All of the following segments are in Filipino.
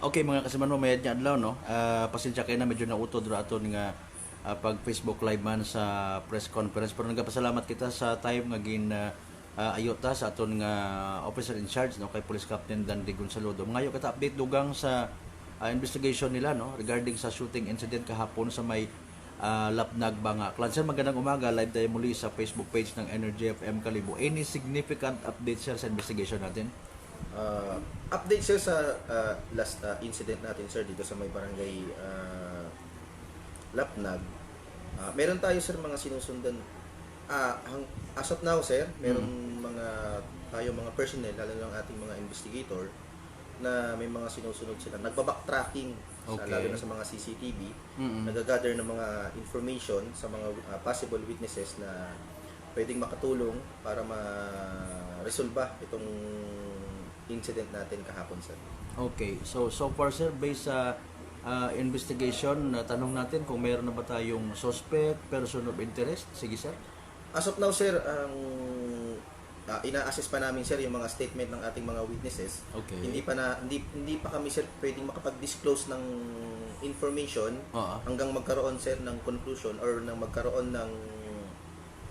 Okay mga kasiman mo mayad adlaw no. Ah, pasensya kay na medyo nautod ra aton nga ah, pag Facebook live man sa press conference pero nagapasalamat kita sa time nga gin ah, ah, ayota sa aton nga officer in charge no kay Police Captain Dandy Gonzalo. Ngayon kita update dugang sa ah, investigation nila no regarding sa shooting incident kahapon sa may uh, Lapnag Banga. Clan sir, magandang umaga. Live tayo muli sa Facebook page ng Energy FM Kalibo. Any significant updates sir sa investigation natin? Uh, update sir sa uh, last uh, incident natin sir dito sa may barangay uh, Lapnag. Uh, meron tayo sir mga sinusundan. Hang, as of now sir, meron mga tayo mga personnel lalo ng ating mga investigator na may mga sinusunod sila. Nagba-backtracking sa Okay. lalo na sa mga CCTV. Mm-mm. Nagagather ng mga information sa mga uh, possible witnesses na pwedeng makatulong para ma-resolba itong incident natin kahapon sir. Okay. So, so far sir, based sa ah, investigation, na tanong natin kung meron na ba tayong suspect, person of interest. Sige sir. As of now sir, ang ah, ina-assess pa namin sir yung mga statement ng ating mga witnesses. Okay. Hindi pa na hindi hindi pa kami sir pwedeng makapag-disclose ng information Oo. hanggang magkaroon sir ng conclusion or nang magkaroon ng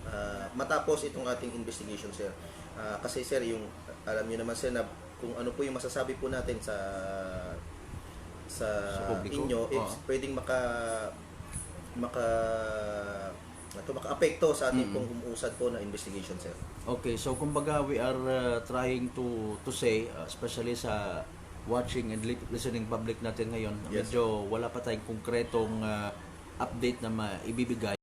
ah, matapos itong ating investigation sir. Ah, kasi sir yung alam niyo naman sir na kung ano po yung masasabi po natin sa sa, Sa publiko? inyo it's pwedeng maka maka ito maka-apekto sa ating Mm. pong umuusad po na investigation sir. Okay, so kumbaga we are uh, trying to to say, uh, especially sa watching and li- listening public natin ngayon, Yes. medyo wala pa tayong konkretong uh, update na maibibigay